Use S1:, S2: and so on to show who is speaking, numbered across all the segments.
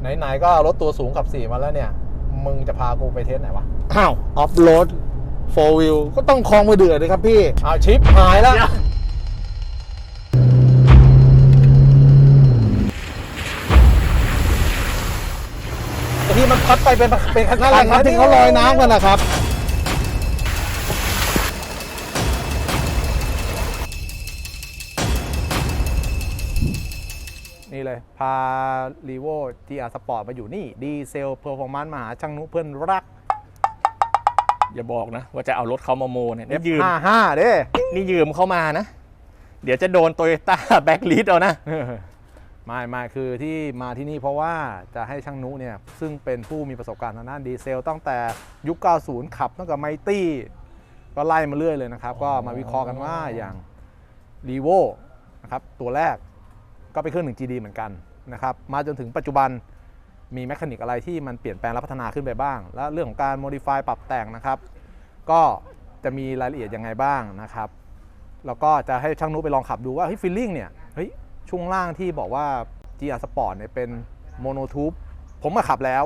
S1: ไหนๆก็เอารถตัวสูงขับสี่มาแล้วเนี่ย มึงจะพากูไปเทสไหนวะ
S2: อ้าวออฟโรดโฟวิลก็ต้องคลองมือเดือดเลยครับพี่
S1: เอาชิปหายแล้วไอ้ที่มันพัดไปเป็นเป็นคันๆ
S2: นั่นแหละครับะที่เขาลอยน้ำกันนะครับ
S1: เลย พา r ีโว GR Sport มาอยู่นี่ ดีเซลเพอร์ฟอร์มานซ์มาหาช่างนุเพื่อนรัก
S3: อย่าบอกนะ ว่าจะเอารถเขามาโมเนี่ยนี่ยืม
S1: F55 เด้
S3: นี่ยืมเข้ามานะ เดี๋ยวจะโดนโตโยต้าแบ็กลิสเอานะ
S1: ไม่ไม่คือที่มาที่นี่เพราะว่าจะให้ช่างนุเนี่ย ซึ่งเป็นผู้มีประสบการณ์ทางด้านดีเซลตั้งแต่ยุค 90 ขับตั้งแต่ไมตี้ ก็ไล่มาเรื่อยเลยนะครับ ก็มาวิเคราะห์กันว่าอย่าง r ีโวนะครับ ตัวแรก ก็เป็นเครื่อง 1GD เหมือนกันนะครับมาจนถึงปัจจุบันมีแมคานิกอะไรที่มันเปลี่ยนแปลงและพัฒนาขึ้นไปบ้าง และเรื่องของการ modify ปรับแต่งนะครับ ก็จะมีรายละเอียดยังไงบ้างนะครับแล้วก็จะให้ช่างนุไปลองขับดูว่าเฮ้ยฟีลลิ่งเนี่ยเฮ้ยช่วงล่างที่บอกว่า GR Sport เนี่ยเป็นโมโนทูบผมมาขับแล้ว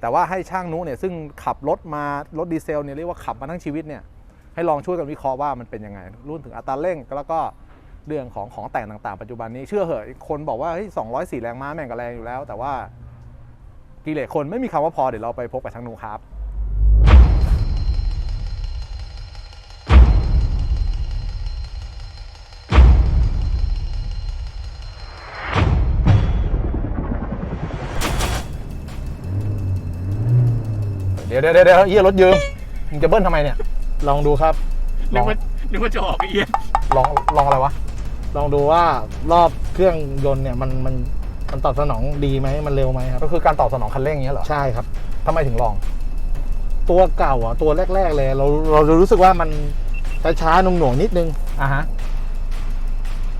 S1: แต่ว่าให้ช่างนุเนี่ยซึ่งขับรถมารถดีเซลเนี่ยเรียกว่าขับมาทั้งชีวิตเนี่ยให้ลองช่วยกันวิเคราะห์ว่ามันเป็นยังไงรุ่นถึงอัตราเร่งแล้วก็ เรื่องของของแต่งต่างๆ ปัจจุบันนี้เชื่อเหอะคนบอกว่าเฮ้ย204แรงม้าแม่งก็แรงอยู่แล้ว แต่ว่ากิเลสคนไม่มีคำว่าพอเดี๋ยวเราไปพบกับช่างนุครับเดี๋ยวเดี๋ยวเดี๋ยวเฮียรถยืมมึงจะเบิ้ลทำไมเนี่ย
S2: ลองดูครับ
S3: นึกว่านึกว่าจะออกไอ้เอียน
S1: ลองลองอะไรวะ
S2: ลองดูว่ารอบเครื่องยนต์เนี่ยมันมันมันตอบสนองดีไหมมันเร็วไหมครับ
S1: ก็คือการตอบสนองคันเร่งอย่างเงี้ยเหรอ
S2: ใช่ครับ
S1: ทำไมถึงลอง
S2: ตัวเก่าอะตัวแรก ๆ เลย เราเราจะรู้สึกว่ามันช้าๆหน่วงๆนิดนึง
S1: อะฮะ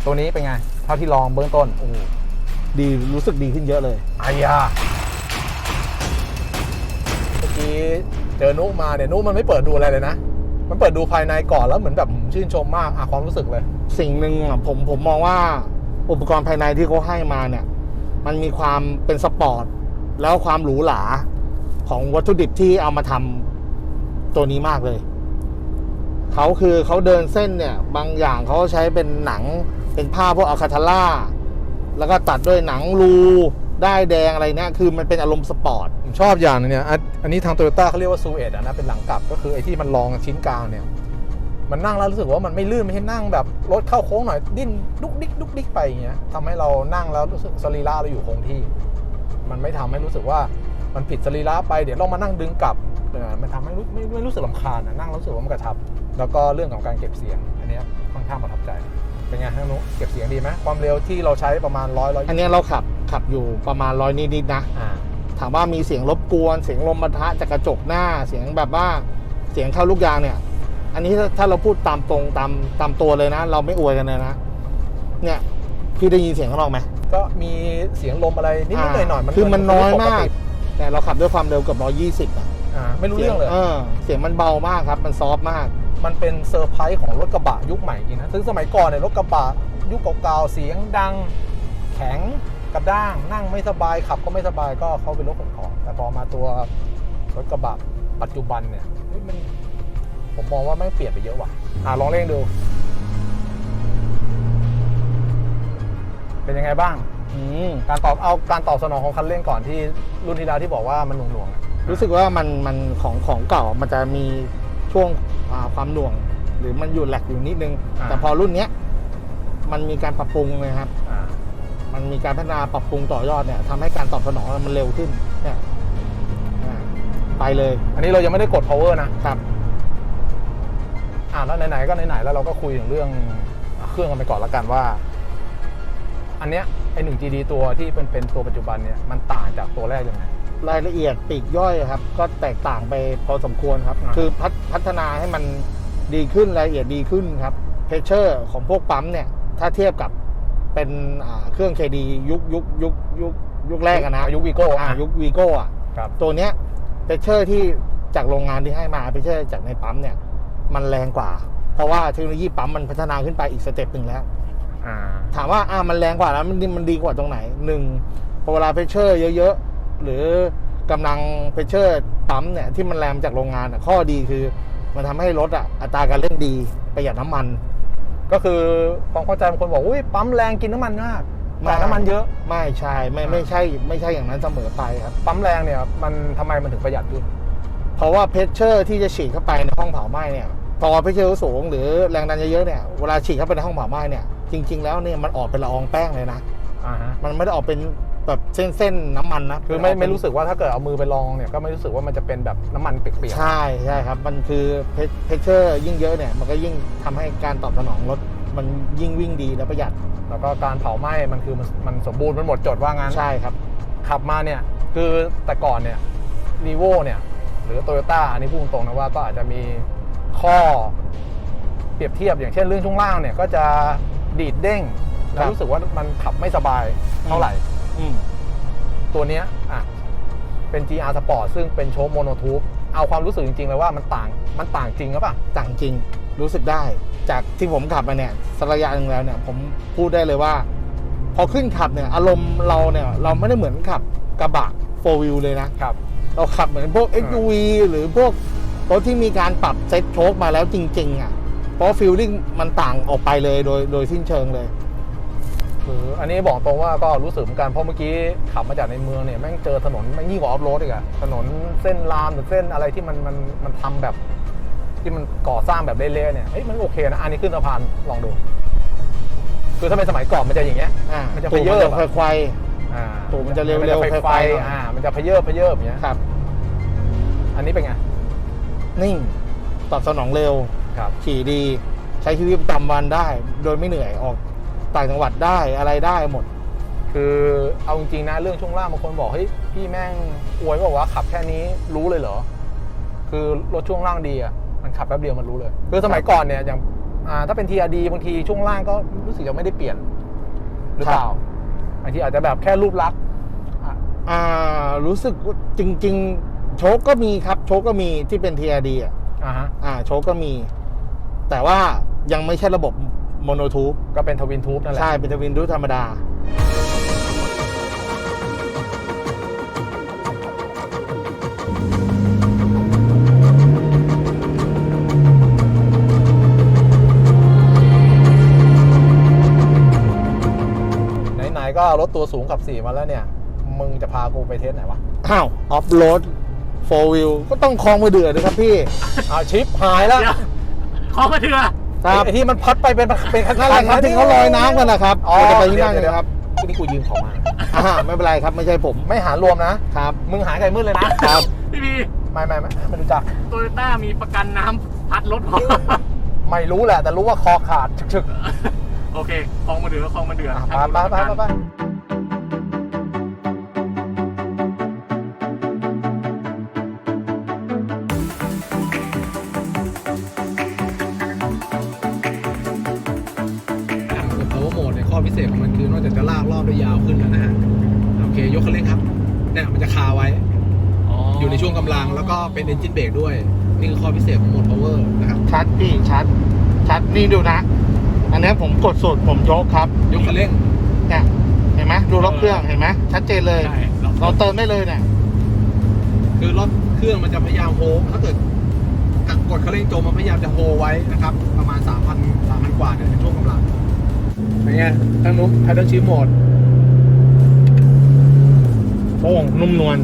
S1: ตัวนี้เป็นไง เท่าที่ลองเบื้องต้นโอ้
S2: ดีรู้สึกดีขึ้นเยอะเลย
S1: อายาเมื่อกี้เจอนุมาเนี่ยนุมันไม่เปิดดูอะไรเลยนะ มันเปิดดูภายในก่อนแล้วเหมือนแบบชื่นชมมากอะความรู้สึกเลย
S2: สิ่งหนึ่งอะผมผมมองว่าอุปกรณ์ภายในที่เขาให้มาเนี่ย มันมีความเป็นสปอร์ต แล้วความหรูหราของวัตถุดิบที่เอามาทำตัวนี้มากเลย เขาคือเขาเดินเส้นเนี่ย บางอย่างเขาใช้เป็นหนังเป็นผ้าพวกอะคาทาร่า แล้วก็ตัดด้วยหนังรูได้แดงอะไรเนี่ยคือมันเป็นอารมณ์สปอร์ต
S1: ผมชอบอย่างหนึงเนี่ยอันอันนี้ทางโตโยต้าเขาเรียกว่าซูเอตอะนะเป็นหลังกลับก็คือไอ้ที่มันรองชิ้นกลางเนี่ย มันนั่งแล้วรู้สึกว่ามันไม่ลื่นไม่ใช่นั่งแบบรถเข้าโค้งหน่อยดิ้นดุกดิกดุกดิกไปอย่างเงี้ยทำให้เรานั่งแล้วรู้สึกสรีระเราอยู่คงที่ มันไม่ทำให้รู้สึกว่ามันผิดสรีระไปเดี๋ยวเรามานั่งดึงกลับเออมันทำให้รู้ไม่ไม่รู้สึกลำคาญอะนั่งแล้วรู้สึกว่ามันกระชับ แล้วก็เรื่องของการเก็บเสียง อันเนี้ยค่อนข้างประทับใจเป็นไงท่านนุเก็บเสียงดีไหมความเร็วที่เราใช้ประมาณร้อยร้อย
S2: อันเนี้ยเราขับขับอยู่ประมาณร้อยนิดๆนะ
S1: อ่า
S2: ถามว่ามีเสียงรบกวน เสียงลมปะทะจากกระจกหน้าเสียงแบบว่าเสียงเข้าลูกยางเนี่ย อันนี้ถ้าถ้าเราพูดตามตรงตามตามตัวเลยนะ เราไม่อวยกันเลยนะ เนี่ยพี่ได้ยินเสียงข้างนอกไหม
S1: ก็มีเสียงลมอะไรนิดๆหน่อยๆมัน
S2: คือมันน้อยมาก
S1: ปติ
S2: แต่เราขับด้วยความเร็วเกือบร้อยี่สิบ120อะ
S1: อ่าไม่รู้เรื่องเลย
S2: เออเสียงมันเบามากครับ มันซอฟต์มาก
S1: มันเป็นเซอร์ไพรส์ของรถกระบะยุคใหม่จริงนะซึ่งสมัยก่อนเนี่ยรถกระบะยุคเก่าๆเสียงดัง แข็งกระด้าง นั่งไม่สบายขับก็ไม่สบายก็เข้าเป็นรถขนของแต่พอมาตัวรถกระบะปัจจุบันเนี่ยเฮ้ยมัน ผมมองว่าไม่งเปลี่ยนไปเยอะว่ะอ่าลองเร่งดู เป็นยังไงบ้าง
S2: อืม
S1: การตอบเอาการตอบสนองของคันเร่งก่อนที่รุ่นที่แล้วที่บอกว่ามันหน่วงๆอะ
S2: รู้สึกว่ามันมันของของเก่ามันจะมีช่วงอ่าความหน่วง หรือมันอยู่แหลกอยู่นิดนึง แต่พอรุ่นเนี้ยมันมีการปรับปรุงนะครับ
S1: อ่า
S2: มันมีการพัฒนาปรับปรุงต่อยอดเนี่ยทำให้การตอบสนองมันเร็วขึ้นเนี่ยอ่าไปเลย
S1: อันนี้เรายังไม่ได้กด power นะ
S2: ครับ
S1: อ่าแล้วไหนๆก็ไหนๆแล้วเราก็คุยถึงเรื่องเครื่องกันไปก่อนละกันว่า อันเนี้ยไอหนึ่ง GD ตัวที่เป็นเป็นตัวปัจจุบันเนี่ยมันต่างจากตัวแรกยังไง
S2: รายละเอียดปลีกย่อยครับ ก็แตกต่างไปพอสมควรครับ
S1: อ่า
S2: คือพัฒพัฒนาให้มันดีขึ้นรายละเอียดดีขึ้นครับเพชเชอร์ของพวกปั๊มเนี่ย ถ้าเทียบกับเป็นอ่าเครื่อง KD ยุคยุคยุคยุคยุคแรกอะนะ
S1: ยุควีโก้
S2: อ่ายุควีโก้อะ
S1: ครับ
S2: ตัวเนี้ยเพชเชอร์ที่จากโรงงานที่ให้มาเพชเชอร์จากในปั๊มเนี่ย มันแรงกว่า เพราะว่าเทคโนโลยีปั๊มมันพัฒนาขึ้นไปอีกสเต็ปหนึ่งแล้ว
S1: อ่า
S2: ถามว่าอ่ามันแรงกว่าแล้วมันดีมันดีกว่าตรงไหนหนึ่งพอเวลาเพชเชอร์เยอะหรือกำลังเพชเชอร์ปั๊มเนี่ยที่มันแรงจากโรงงานอะข้อดีคือมันทำให้รถอะอัตราการเร่งดีประหยัดน้ำมัน
S1: ก็คือความเข้าใจบางคนบอกอุ้ยปั๊มแรงกินน้ำมันมาก
S2: ไม่
S1: แต่น้ำมันเยอะ
S2: ไม่ใช่ไม่ไม่ใช่ ไม่ใช่อย่างนั้นเสมอไปครับ
S1: ปั๊มแรงเนี่ยมันทำไมมันถึงประหยัดขึ้น
S2: เพราะว่าเพชเชอร์ที่จะฉีดเข้าไปในห้องเผาไหม้เนี่ย พอเพชเชอร์สูงหรือแรงดันเยอะๆเนี่ยเวลาฉีดเข้าไปในห้องเผาไหม้เนี่ยจริง ๆ แล้วเนี่ยมันออกเป็นละอองแป้งเลยนะ
S1: อ่าฮะ
S2: มันไม่ได้ออกเป็นแบบเส้นๆน้ำมันนะ
S1: คือไม่
S2: นก
S1: ไม่
S2: เป็น
S1: รู้สึกว่าถ้าเกิดเอามือไปลองเนี่ยก็ไม่รู้สึกว่ามันจะเป็นแบบน้ำมันเปียก
S2: ใช่ใช่ครับ มันคือเพชเชอร์ยิ่งเยอะเนี่ยมันก็ยิ่งทำให้การตอบสนองรถมันยิ่งวิ่งดีและประหยัด
S1: ๆแล้วก็การเผาไหม้มันคือมันมันสมบูรณ์มันหมดจดว่างั้น
S2: ใช่ครับ
S1: ขับมาเนี่ยคือแต่ก่อนเนี่ยรีโวเนี่ยหรือโตโยต้าอันนี้พูดตรงๆนะว่าก็อาจจะมี ข้อเปรียบเทียบอย่างเช่นเรื่องช่วงล่างเนี่ยก็จะดีดเด้งแล้
S2: ครั
S1: ว
S2: บ
S1: รู้สึกว่ามันขับไม่สบายเท่าไหร่
S2: อืม
S1: ตัวเนี้ยอะเป็น GR Sport ซึ่งเป็นโชว์โมโนทูบเอาความรู้สึกจริงๆเลยว่ามันต่างมันต่างจริงหรือเปล่า
S2: ต่างจริงรู้สึกได้ จากที่ผมขับมาเนี่ยสักระยะหนึ่งแล้วเนี่ย ผมพูดได้เลยว่า พอขึ้นขับเนี่ย อารมณ์เราเนี่ย เราไม่ได้เหมือนขับกระบะโฟวิลเลยนะ
S1: ครับ
S2: เราขับเหมือนพวก XUV หรือพวก รถที่มีการปรับเซ็ตโชคมาแล้วจริง ๆ อะ เพราะฟิลลิ่งมันต่างออกไปเลยโดยโดยสิ้นเชิงเลย
S1: คืออันนี้บอกตรงว่าก็รู้สึกเหมือนกันเพราะเมื่อกี้ขับมาจากในเมืองเนี่ยแม่งเจอถนนแม่งยิ่งกว่าออฟโรดอีกอะถนนเส้นรามหรือเส้นอะไรที่มันมันมันทำแบบ ที่มันก่อสร้างแบบเละๆเนี่ยเอ้ยมันโอเคนะ อันนี้ขึ้นสะพานลองดู คือถ้าเป็นสมัยก่อนมันจะอย่างเงี้ย
S2: อ่า
S1: มันจะ
S2: ตูด
S1: พเยิบอะ
S2: มันจะควาย
S1: อ่า
S2: ตูดมันจะเร็วๆ
S1: มันจะไฟ
S2: ไฟ
S1: ไฟ
S2: ๆหน่อย
S1: อ่า มันจะพเยิบพเยิบอย่างเงี้ย
S2: ๆครับ
S1: อันนี้เป็นไง
S2: นิ่ง ตอบสนองเร็ว
S1: ครับ
S2: ขี่ดี ใช้ชีวิตประจำวันได้ โดยไม่เหนื่อยออกต่างจังหวัดได้อะไรได้หมด
S1: คือเอาจริงๆนะเรื่องช่วงล่างบางคนบอกเฮ้ยพี่แม่งอวยบอกว่าขับแค่นี้รู้เลยเหรอ คือรถช่วงล่างดีอะมันขับแป๊บเดียวมันรู้เลย คือสมัยก่อนเนี่ยอย่างอ่าถ้าเป็น TRD บางทีช่วงล่างก็รู้สึกจะไม่ได้เปลี่ยน หรือเปล่าบางทีอาจจะแบบแค่รูปลักษณ์อะ
S2: อ่ารู้สึกว่าจริง ๆ โชคก็มีครับ โชคก็มีที่เป็น TRD อะ
S1: อ่าฮะ
S2: อ่า โชคก็มี แต่ว่ายังไม่ใช่ระบบโมโนทูบ
S1: ก็เป็นทวินทูบนั่นแหละ
S2: ใช่ เป็นทวินทูบธรรมดา
S1: ไหน ๆ ก็รถตัวสูงกับสี่มาแล้วเนี่ย มึงจะพากูไปเทสไหนวะ
S2: อ้าว ออฟโรด โฟวิลก็ต้องคลองมือเดือดเลยครับพี่
S1: เอาชิปหายแล้ว
S3: เดี๋ยวขอมาเถื่อ
S2: ครับ
S1: ไอ้ที่มันพัดไปเป็นเป็นคัน
S2: นั่นแหละครับที่เขาลอยน้ำกันนะครับ
S1: อ๋อ
S2: เราจะไปที่นั่น
S1: เดี๋ยว
S2: กันครับ
S1: ที่นี่กูยืมของมา
S2: อ่าไม่เป็นไรครับไม่ใช่ผม
S1: ไม่หารวมนะ
S2: ครับ
S1: มึงหายไก่มืดเลยนะ
S2: ครับ
S3: พี่พี
S1: ไม่ไม่ไม่ไม่รู้จัก
S3: โตโยต้ามีประกันน้ำพัดรถผม
S1: ไม่รู้แหละ แต่รู้ว่าคอขาดฉึก
S3: โอเคคลองมาเดือคลองมาเดือ
S1: ๆอะ
S3: ทาง
S1: ไป
S3: นู้น
S1: ไปไป
S3: ประ
S1: ไป
S3: กัน
S1: ไป พิเศษของมันคือนอกจากจะลากรอบได้ยาวขึ้นแล้วนะฮะโอเคยกคันเร่งครับเนี่ยมันจะคาไว้ อยู่ในช่วงกำลังแล้วก็เป็น e n นจินเบรกด้วย นี่คือข้อพิเศษของโหมด power นะครับ
S2: ชัดพี่ชัด ชัดนี่ดูนะ อันนี้ผมกดสุดผมโชคครับ
S1: ยกคันเร่ง
S2: เนี่ยเห็นไหมดูล็อกเครื่องเห็นไหมชัดเจนเลย
S3: ใช่เรา
S2: เราเติมได้เลยเนี่ย
S1: คือรถเครื่องมันจะพยายามโฮถ้าเกิดกดคันเร่งจมมันพยายามจะโฮไว้นะครับ ประมาณ3,000 3,000กว่าเนี่ยในช่วงกำลัง เป็นไงทางนู้น paddle shift mode
S2: โอ้นุ่มนวล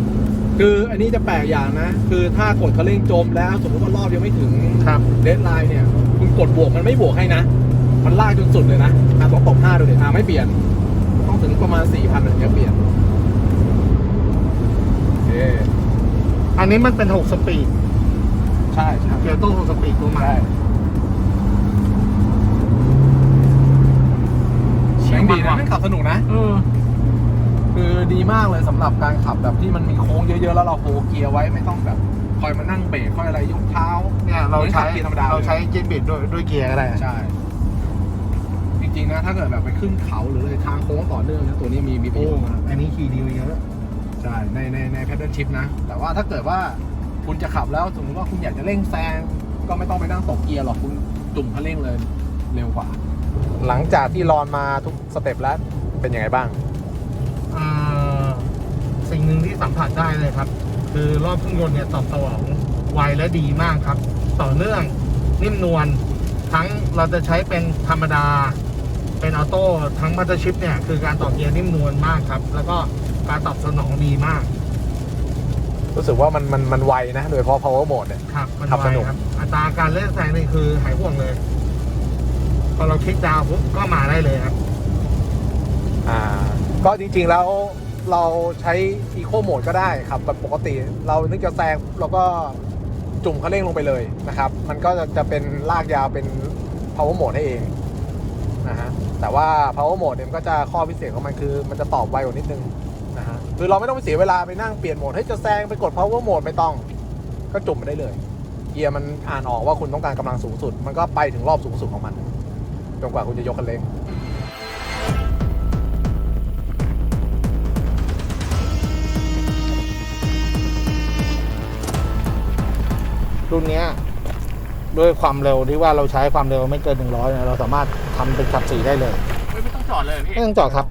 S1: คืออันนี้จะแปลกอย่างนะ คือถ้ากดคันเร่งจมแล้วสมมติว่ารอบยังไม่ถึง
S2: ครับ
S1: เดดไลน์เนี่ยคุณกดบวกมันไม่บวกให้นะ มันลากจนสุดเลยนะอะต้องตบห้าดูเลยอะไม่เปลี่ยน ต้องถึงประมาณ4,000ถึงจะเปลี่ยนโอเค
S2: อันนี้มันเป็น6สปีด
S1: ใช่ใช่
S2: เกียร์โต้6สปีดตัวใหม่
S1: งดีนะแม่งขับสนุกนะ
S3: เออ
S1: คือดีมากเลยสำหรับการขับแบบที่มันมีโค้งเยอะๆ แล้วเราโฮเกียร์ไว้ไม่ต้องแบบคอยมานั่งเบรกคอยอะไรยกเท้า
S2: เนี่ยเราใช้
S1: เหมือนขับเกียร์ธรรมดา
S2: เราใช้เกียร์บิดด้วยด้วยเกียร์ก็ได้
S1: ใช่ จริงๆนะถ้าเกิดแบบไปขึ้นเขาหรืออะไรทางโค้งต่อเนื่องนะตัวนี้มีมีประ
S2: โอ้
S1: โยชน์มาก
S2: อันนี้ขี่ดีกว่าเยอะ
S1: ใช่ในในในแพทเทิร์นชิพนะ แต่ว่าถ้าเกิดว่าคุณจะขับแล้วสมมติว่าคุณอยากจะเร่งแซงก็ไม่ต้องไปนั่งตกเกียร์หรอกคุณจุ่มคันเร่งเลย เร็วกว่า หลังจากที่รอนมาทุกสเต็ปแล้วเป็นยังไงบ้าง
S2: อ่าสิ่งหนึ่งที่สัมผัสได้เลยครับ คือรอบเครื่องยนต์เนี่ยตอบสนองไวและดีมากครับ ต่อเนื่องนิ่มนวลทั้งเราจะใช้เป็นธรรมดา เป็นออโต้ทั้งมัตเตอร์ชิพเนี่ยคือการต่อเกียร์นิ่มนวลมากครับ แล้วก็การตอบสนองดีมาก
S1: รู้สึกว่ามันมันมันไวนะ โดยเฉพาะ power mode เนี่ย
S2: ครับมัน
S1: ขับ
S2: ไว
S1: สนุก
S2: ครับ อัตราการเล่นแซงนี่คือหายห่วงเลย พอเราคลิกดาวปุ๊บก็มาได้เลยครับ
S1: อ่า ก็จริงๆแล้วเราใช้ eco mode ก็ได้ครับแบบปกติ เรานึกจะแซงเราก็จุ่มคันเร่งลงไปเลยนะครับ มันก็จะจะเป็นลากยาวเป็น power mode ให้เองนะฮะแต่ว่า power mode เนี่ยมันก็จะข้อพิเศษของมันคือ มันจะตอบไวกว่านิดนึงนะฮะคือเราไม่ต้องไปเสียเวลาไปนั่งเปลี่ยนโหมดให้จะแซงไปกด power mode ไม่ต้อง ก็จุ่มไปได้เลย เกียร์มันอ่านออกว่าคุณต้องการกำลังสูงสุด มันก็ไปถึงรอบสูงสุดของมัน จนกว่าคุณจะยกคันเร่ง
S2: รุ่นเนี้ยด้วยความเร็วที่ว่าเราใช้ความเร็วไม่เกิน100เนี่ยเราสามารถทำเป็นขับสีได้เลย
S3: ไม่ต้องจอดเลยพี่
S2: ไม่ต้องจอดครับ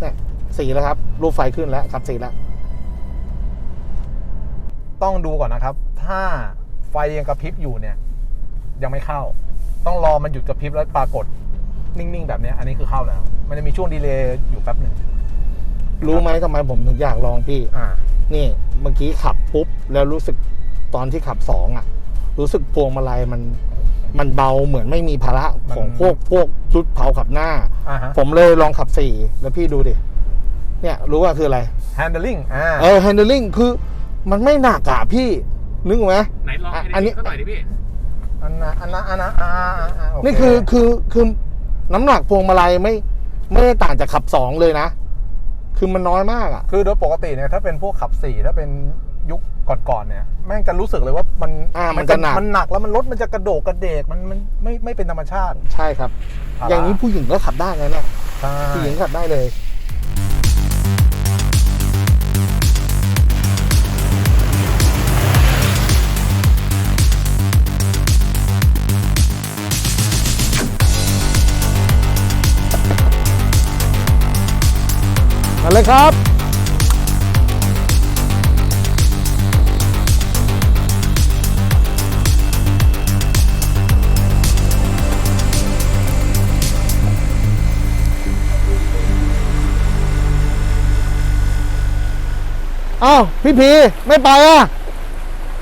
S2: เนี่ยสีแล้วครับ รูปไฟขึ้นแล้วขับสีแล้ว
S1: ต้องดูก่อนนะครับ ถ้าไฟยังกระพริบอยู่เนี่ย ยังไม่เข้า ต้องรอมันหยุดกระพริบแล้วปรากฏนิ่งๆ แบบเนี้ยอันนี้คือเข้าแล้ว มันจะมีช่วงดีเลย์อยู่แป๊บหนึ่ง
S2: รู้ไหมทำไมผมถึงอยากลองพี่
S1: อ่า
S2: นี่เมื่อกี้ขับปุ๊บ แล้วรู้สึกตอนที่ขับสองอะ รู้สึกพวงมาลัยมัน มันเบาเหมือนไม่มีภาระของพวกพวกชุดเผาขับหน้า
S1: อ่าฮะ
S2: ผมเลยลองขับสี่แล้วพี่ดูดิ เนี่ยรู้ว่าคืออะไร
S1: handling อ่า
S2: เออ handling คือมันไม่หนักอะพี่ นึกออกไหม
S3: ไหนลอง
S2: อะ
S3: ให้
S2: อันนี้
S3: เขาหน่อยดิพี่
S1: อันนะอันนะอันนะอ่าอ่าอ่าโเนี่
S2: คือคือคือน้ำหนักพวงมาลัยไม่ไม่ได้ต่างจากขับสองเลยนะ คือมันน้อยมากอะ
S1: คือโดยปกติเนี่ยถ้าเป็นพวกขับสี่ถ้าเป็นยุคก่อนๆเนี่ยแม่งจะรู้สึกเลยว่ามัน
S2: อ่ามันจะหนัก
S1: มันหนักแล้วมันรถมันจะกระโดกกระเดกมันมันไม่ไม่เป็นธรรมชาติ
S2: ใช่ครับ อย่างนี้ผู้หญิงก็ขับได้นะเนี่ย
S1: ใช่
S2: ผู้หญิงขับได้เลย มาเลยครับ อ้าว พี่พีไม่ไปอะ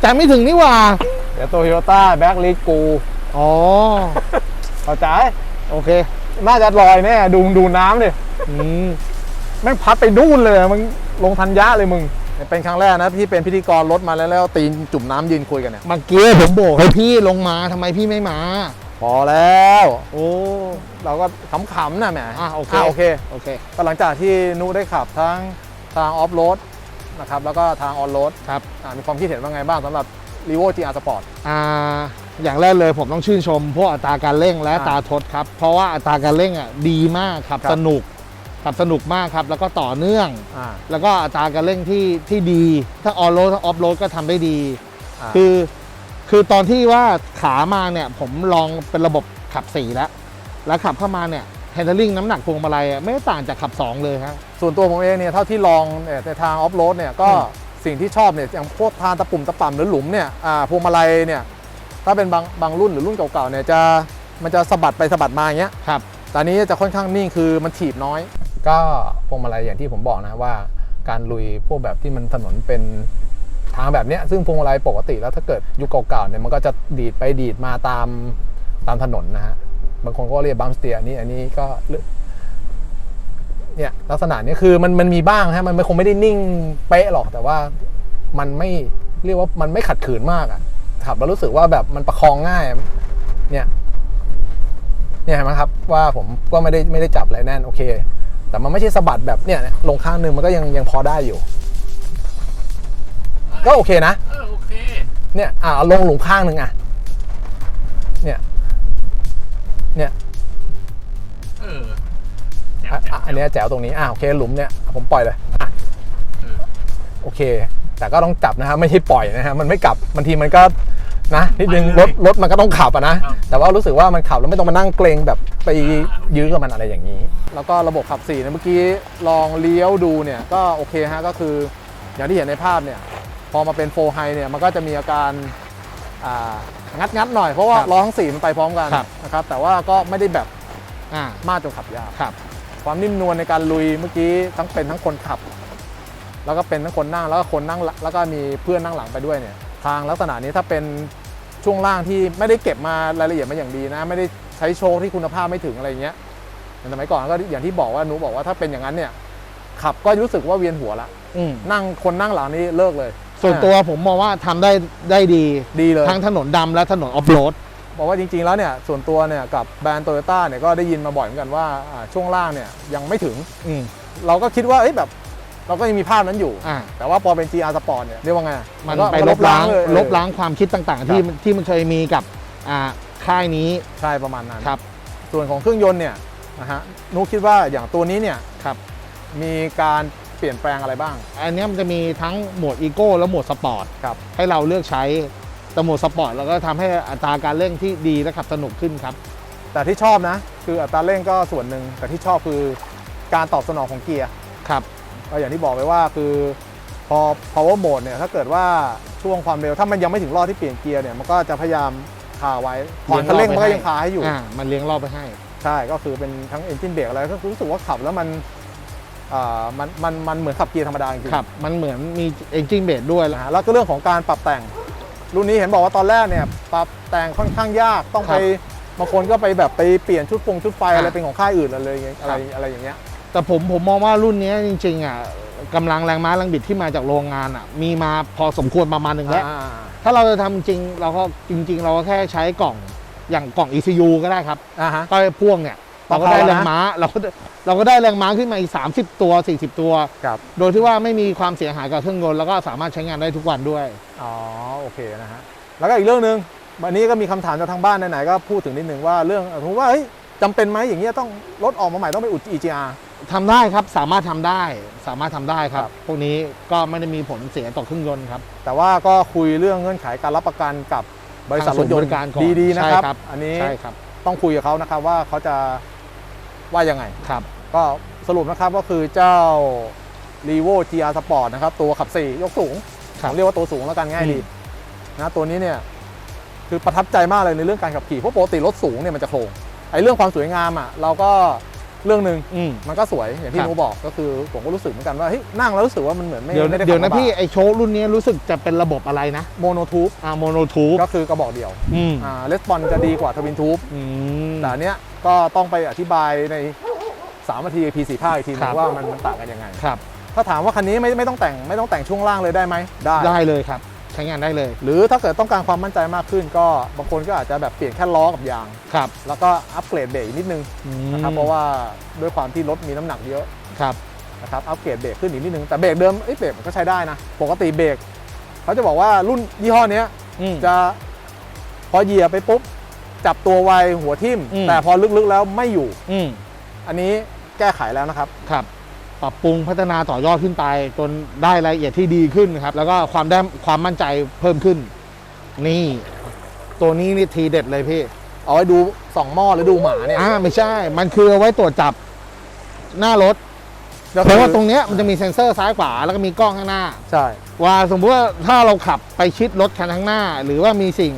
S2: แต่ไม่ถึงนี่หว่า
S1: เดี๋ยวโตโยต้าแบ็กลิสกู
S2: อ๋อ
S1: เข้าใจ
S2: โอเค
S1: น่าจะลอยแน่ ดูดูน้ำดิ
S2: อืม
S1: แม่งพัดไปนู่นเลยมึงลงทันยะเลยมึง เป็นครั้งแรกนะที่เป็นพิธีกรรถมาแล้วแล้วตีนจุ่มน้ำยืนคุยกันเนี่ย
S2: เมื่อกี้ผมโบกให้พี่ลงมาทำไมพี่ไม่มา
S1: พอแล้ว
S2: โอ้
S1: เราก็ขำๆนะแหม
S2: อะโอเค
S1: โอเค
S2: โอเค
S1: ก็หลังจากที่นุได้ขับทั้งทางออฟโรดนะครับแล้วก็ทางออนโรด
S2: ครับ
S1: อ่ามีความคิดเห็นว่าไงบ้างสำหรับ r ีโว GR Sport
S2: อ่าอย่างแรกเลยผมต้องชื่นชม พวกอัตราการเร่งและ
S1: อ่า
S2: ตาทดครับ เพราะว่าอัตราการเร่งอะดีมากครับ
S1: ครับ
S2: สนุก ขับสนุกมากครับ แล้วก็ต่อเนื่อง
S1: อ่า
S2: แล้วก็อัตราการเร่งที่ที่ดี ถ้าออนโรดถ้าออฟโรดก็ทำได้ดีาคือคือตอนที่ว่าขามาเนี่ยผมลองเป็นระบบขับสี่แล้ว แล้วขับเข้ามาเนี่ยแฮนด์ลิงน้ำหนักพวงมาลัยอะไม่ได้ต่างจากขับ 2 เลยครับ
S1: ส่วนตัวผมเองเนี่ยเท่าที่ลองเนี่ยในทางออฟโรดเนี่ยก็
S2: อืม
S1: สิ่งที่ชอบเนี่ยอย่างพวกทางตะปุ่มตะป่ำหรือหลุมเนี่ยอ่าพวงมาลัยเนี่ยถ้าเป็นบางบางรุ่นหรือรุ่นเก่าๆเนี่ยจะมันจะสะบัดไปสะบัดมาอย่างเงี้ย
S2: ครับ
S1: แต่อันนี้จะค่อนข้างนิ่งคือมันถีบน้อย ก็พวงมาลัยอย่างที่ผมบอกนะว่าการลุยพวกแบบที่มันถนนเป็นทางแบบนี้ซึ่งพวงมาลัยปกติแล้วถ้าเกิดยุคเก่าๆเนี่ยมันก็จะดีดไปดีดมาตามตามถนนนะฮะบางคนก็เรียกบัมสเตียนี้อันนี้ก็เนี่ยลักษณะนี้คือมันมันมีบ้างฮะมันคงไม่ได้นิ่งเป๊ะหรอกแต่ว่ามันไม่เรียกว่ามันไม่ขัดขืนมากอะขับแล้วรู้สึกว่าแบบมันประคองง่ายเนี่ยเนี่ยเห็นไหมครับว่าผมก็ไม่ได้ไม่ได้จับอะไรแน่นโอเค แต่มันไม่ใช่สะบัดแบบเนี่ยลงข้างหนึงมันก็ยังยังพอได้อยู่ ก็โอเคนะ
S3: เออโอเค
S1: เนี่ยอ่าเอาลงหลุมข้างหนึ่งอะเนี่ยเนี่ย
S3: เออแจ๋ว
S1: อะ
S3: แจ๋ว
S1: อะอันเนี้ยแจ๋วตรงนี้อ่าโอเคหลุมเนี่ยผมปล่อยเลยอะ
S3: เออ
S1: โอเค แต่ก็ต้องจับนะครับไม่ใช่ปล่อยนะฮะมันไม่กลับบางทีมันก็ นะนิดนึงรถรถมันก็ต้องขับอะนะแต่ว่ารู้สึกว่ามันขับแล้วไม่ต้องมานั่งเกรงแบบไปยื้อกับมันอะไรอย่างนี้ แล้วก็ระบบขับสี่เนี่ยเมื่อกี้ลองเลี้ยวดูเนี่ยก็โอเคฮะก็คืออย่างที่เห็นในภาพเนี่ยพอมาเป็นโฟไฮเนี่ยมันก็จะมีอาการอ่างัดงัดๆหน่อยเพราะว่า
S2: ครับ
S1: ล้อทั้งสี่มันไปพร้อมกัน
S2: ครับ
S1: นะครับแต่ว่าก็ไม่ได้แบบ
S2: อ่า
S1: มากจนขับยาก
S2: ครับ
S1: ความนิ่มนวลในการลุยเมื่อกี้ทั้งเป็นทั้งคนขับ แล้วก็เป็นทั้งคนนั่งแล้วก็คนนั่งหลังแล้วก็มีเพื่อนนั่งหลังไปด้วยเนี่ยทางลักษณะนี้ถ้าเป็น ช่วงล่างที่ไม่ได้เก็บมารายละเอียดมาอย่างดีนะ ไม่ได้ใช้โชคที่คุณภาพไม่ถึงอะไรเงี้ยอย่างสมัยก่อนก็อย่างที่บอกว่าหนูบอกว่าถ้าเป็นอย่างนั้นเนี่ยขับก็รู้สึกว่าเวียนหัวละ
S2: อืม
S1: นั่งคนนั่งหลังนี่เลิกเลย
S2: ส่วนตัวผมมองว่าทำได้ได้ดี
S1: ดีเลย
S2: ทั้งถนนดำและถนนออฟโรด
S1: บอกว่าจริงๆแล้วเนี่ยส่วนตัวเนี่ยกับแบรนด์โตโยต้าเนี่ยก็ได้ยินมาบ่อยเหมือนกันว่าอ่าช่วงล่างเนี่ยยังไม่ถึง
S2: อืม
S1: เราก็คิดว่าเอ้ยแบบ เราก็ยังมีภาพนั้นอยู่
S2: อ่า
S1: แต่ว่าพอเป็น GR Sport เนี่ยเรียกว่าไง
S2: มัน
S1: ก็
S2: ไปลบล้าง
S1: เย
S2: ลบล้างความคิดต่างๆ ที่
S1: ครับ
S2: ที่มันเคยมีกับอ่าค่ายนี้
S1: ใช่ประมาณนั้น
S2: ครับ
S1: ส่วนของเครื่องยนต์เนี่ยนะฮะนุกคิดว่าอย่างตัวนี้เนี่ย
S2: ครับ
S1: มีการเปลี่ยนแปลงอะไรบ้าง
S2: อันเนี้ยมันจะมีทั้งโหมดอีโก้และโหมดสปอร์ต
S1: ครับ
S2: ให้เราเลือกใช้แต่โหมดสปอร์ตเราก็ทำให้อัตราการเร่งที่ดีและขับสนุกขึ้นครับ
S1: แต่ที่ชอบนะ คืออัตราเร่งก็ส่วนหนึ่งแต่ที่ชอบคือการตอบสนองของเกียร์
S2: ครับ
S1: ก็อย่างที่บอกไปว่าคือพอ power mode เนี่ยถ้าเกิดว่าช่วงความเร็วถ้ามันยังไม่ถึงรอบที่เปลี่ยนเกียร์เนี่ยมันก็จะพยายามคาไว้ผ่อนคันเร่งมันก็ยังคาให้อยู่
S2: อ่ามันเลี้ยงรอบไปให้
S1: ใช่ก็คือเป็นทั้ง engine brake อะไรก็รู้สึกว่าขับแล้วมันอ่ามันมันมันเหมือนขับเกียร์ธรรมดาจริงๆ
S2: ครับ มันเหมือนมีเอนจินเบดด้วย
S1: นะฮะแล้วก็เรื่องของการปรับแต่ง รุ่นนี้เห็นบอกว่าตอนแรกเนี่ยปรับแต่งค่อนข้างยากต้องไปบางคนก็ไปแบบไปเปลี่ยนชุดฟงชุดไฟอะไรเป็นของค่ายอื่นอะไรอย่างเงี้ยอะไรอะไรอย่างเงี้ย
S2: แต่ผมผมมองว่ารุ่นเนี้ยจริงๆอะกำลังแรงม้าแรงบิดที่มาจากโรงงานอะมีมาพอสมควรประมาณหนึ่งแล้ว
S1: อ่า
S2: ถ้าเราจะทำจริงเราก็จริง ๆ เราก็แค่ใช้กล่องอย่างกล่อง ECU ก็ได้ครับ
S1: อ่าฮะ
S2: ก็พ่วงเนี่ยเราก็ได้แรงม้าเราก็ได้เราก็ได้แรงม้าขึ้นมาอีก 30 ตัว 40 ตัว
S1: ครับ
S2: โดยที่ว่าไม่มีความเสียหายกับเครื่องยนต์แล้วก็สามารถใช้งานได้ทุกวันด้วย
S1: อ๋อ โอเคนะฮะ แล้วก็อีกเรื่องหนึ่งวันนี้ก็มีคำถามจากทางบ้านไหนๆก็พูดถึงนิดหนึ่งว่าเรื่องสมมติว่าเฮ้ยจำเป็นไหมอย่างเงี้ยต้องรถออกมาใหม่ต้องไปอุด EGR
S2: ทำได้ครับสามารถทำได้ สามารถทำได้ครับ
S1: ครับ
S2: พวกนี้ก็ไม่ได้มีผลเสียต่อเครื่องยนต์ครับ
S1: แต่ว่าก็คุยเรื่องเงื่อนไขการรับประกันกับบริษัท
S2: ทาง
S1: ร
S2: ศู
S1: ถ
S2: นย์
S1: ยน
S2: บ
S1: ต์
S2: ริการก่อน
S1: ดีๆนะครับ
S2: ใช่ครับ
S1: อันนี้
S2: ใช่ครับ
S1: ต้องคุยกับเขานะครับว่าเขาจะว่ายังไง
S2: ครับ
S1: ก็สรุปนะครับก็คือเจ้า r e v o GR Sport นะครับ ตัวขับ 4 ยกสูง
S2: ครับ
S1: ผมเรียกว่าตัวสูงแล้วกันง่ายดีนะตัวนี้เนี่ยคือประทับใจมากเลยในเรื่องการขับขี่เพราะปกติรถสูงเนี่ยมันจะโค้งไอ้เรื่องความสวยงามอะเราก็ เรื่องหนึ่ง
S2: อืม
S1: มันก็สวยอย่างที่
S2: ครับ
S1: หนูบอกก็คือผมก็รู้สึกเหมือนกันว่าเฮ้ยนั่งแล้วรู้สึกว่ามันเหมือนไม่
S2: เดี๋ยว
S1: ไม่ได้
S2: เดี๋ยวนะ
S1: ขับ
S2: พี่ไอโชว์รุ่นนี้รู้สึกจะเป็นระบบอะไรนะ
S1: โมโนทูบ
S2: อ่าโมโนทูบ
S1: ก็คือกระบอกเดียว
S2: อืม
S1: อ่าレスปอนจะดีกว่าทวินทูบ
S2: อืม
S1: แต่อันเนี้ยก็ต้องไปอธิบายใน3นาที P4 ภาคอีกทีนึ
S2: ครั
S1: ง
S2: บ
S1: ว่ามันมันต่างกันยังไง
S2: ครับ
S1: ถ้าถามว่าคันนี้ไม่ไม่ต้องแต่งไม่ต้องแต่งช่วงล่างเลยได้ไหมได้
S2: ได้เลยครับ ใช้งานได้เลย
S1: หรือถ้าเกิดต้องการความมั่นใจมากขึ้น ก็บางคนก็อาจจะแบบเปลี่ยนแค่ล้อกับยาง
S2: ครับ
S1: แล้วก็อัปเกรดเบรกอีกนิดนึงนะครับเพราะว่าด้วยความที่รถมีน้ำหนักเยอะ
S2: ครับ
S1: นะครับอัปเกรดเบรกขึ้นอีกนิดนึงแต่เบรกเดิมเอ้ยเบรกมันก็ใช้ได้นะปกติเบรกเขาจะบอกว่ารุ่นยี่ห้อเนี้ย
S2: อืม
S1: จะพอเหยียบไปปุ๊บจับตัวไวหัวทิ่ม
S2: อืม
S1: แต่พอลึกๆแล้วไม่อยู่
S2: อืม
S1: อันนี้แก้ไขแล้วนะครับ
S2: ครับ ปรับปรุงพัฒนาต่อยอดขึ้นไป จนได้รายละเอียดที่ดีขึ้นครับ แล้วก็ความได้ความมั่นใจเพิ่มขึ้น นี่ ตัวนี้นี่ทีเด็ดเลยพี่
S1: เอาไว้ดูสองหม้อหรือดูหมาเนี่ย
S2: อ่าไม่ใช่ มันคือเอาไว้ตรวจจับหน้ารถ
S1: ก็
S2: เพ
S1: คือ
S2: ราะว่าตรงเนี้ยมันจะมีเซ็นเซอร์ซ้ายขวาแล้วก็มีกล้องข้างหน้า
S1: ใช่
S2: ว่าสมมติว่าถ้าเราขับไปชิดรถคันข้างหน้า หรือว่ามีสิ่ง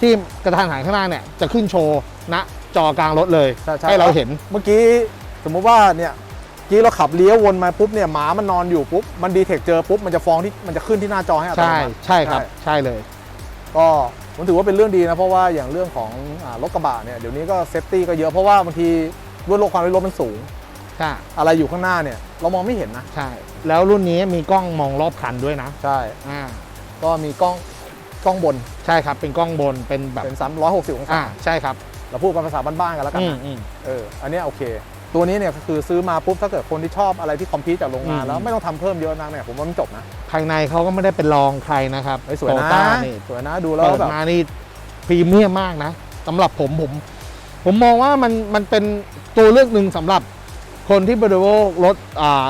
S2: ที่กระทันหันข้างหน้าเนี่ยจะขึ้นโชว์ณจอกลางรถเลย
S1: ใช่ใช่
S2: ให้เราเห็น
S1: เมื่อกี้สมมุติว่าเนี่ยเมื่อ กี้เราขับเลี้ยววนมาปุ๊บเนี่ยหมามันนอนอยู่ปุ๊บมันดีเทคเจอปุ๊บมันจะฟ้องที่มันจะขึ้นที่หน้าจอให้อัตโน
S2: ใช่
S1: มัติ
S2: ใช่ครับใช่เลย
S1: ก็ผมถือว่าเป็นเรื่องดีนะเพราะว่าอย่างเรื่องของอ่ารถกระบะเนี่ยเดี๋ยวนี้ก็เซฟตี้ก็เยอะเพราะว่าบางทีด้วยโลกความเร็วรถมันสูง
S2: ใช่
S1: อะไรอยู่ข้างหน้าเนี่ยเรามองไม่เห็นนะ
S2: ใช่ แล้วรุ่นนี้มีกล้องมองรอบคันด้วยนะ
S1: ใช่
S2: อ่า
S1: ก็มีกล้องกล้องบน
S2: ใช่ครับเป็นกล้องบนเป็นแบบ
S1: เป็น360องศา
S2: อ่าใช่ครับ
S1: เราพูดกันภาษาบ้านๆกันแล้วกัน
S2: อืม
S1: นะ
S2: อืม
S1: เอออันเนี้ยโอเค ตัวนี้เนี่ยก็คือซื้อมาปุ๊บถ้าเกิดคนที่ชอบอะไรที่คอมพิวจากโรงงาน
S2: อืม
S1: แล้วไม่ต้องทำเพิ่มเยอะนักเนี่ยผมว่ามันจบนะ
S2: ภายในเขาก็ไม่ได้เป็นรองใครนะครับ
S1: เฮ้ยสวยนะ
S2: โตต้านี่
S1: สวยนะดูแล้ว
S2: เปิด
S1: แบบ
S2: มานี่พรีเมียมมากนะสำหรับผมผม ผมมองว่ามันมันเป็นตัวเลือกหนึ่งสำหรับคนที่บริโภครถอ่า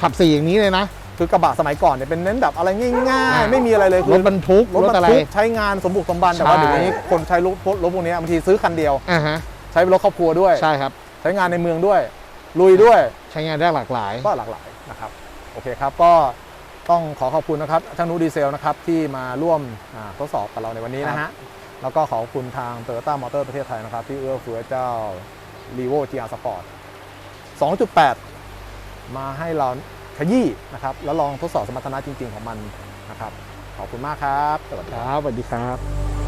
S2: ขับสี่อย่างนี้เลยนะ
S1: คือกระบะสมัยก่อนเนี่ยเป็นเน้นแบบอะไรง่าย
S2: อ่า
S1: ๆไม่มีอะไรเลย
S2: ร
S1: คือ
S2: ถบรรทุก
S1: รถ
S2: รถ
S1: บร
S2: อะไร
S1: รทุกใช้งานสมบุกสมบันแต่ว่า
S2: ใช่
S1: เดี๋ยวนี้คนใช้รถรถพวกนี้บางทีซื้อคันเดียว
S2: อ่าฮะ
S1: ใช้เป็นรถครอบครัวด้วย
S2: ใช่ครับ
S1: ใช้งานในเมืองด้วย ลุยด้วย
S2: ใช้งานได้หลากหลาย
S1: ก็หลากหลายนะครับโอเคครับก็ต้องขอขอบคุณนะครับช่างนุดีเซลนะครับที่มาร่วมอ่าทดสอบกับเราในวันนี้นะฮะ แล้วก็ขอบคุณทาง Toyota Motor ประเทศไทยนะครับ ที่เอื้อเฟื้อเจ้า r e v o GR Sport 2.8 มาให้เราขยี้นะครับ แล้วลองทดสอบสมรรถนะจริง ๆ ของมันนะครับ ขอบคุณมากครับ สวัสดี
S2: ค
S1: ครับ
S2: รับสวัสดีครับ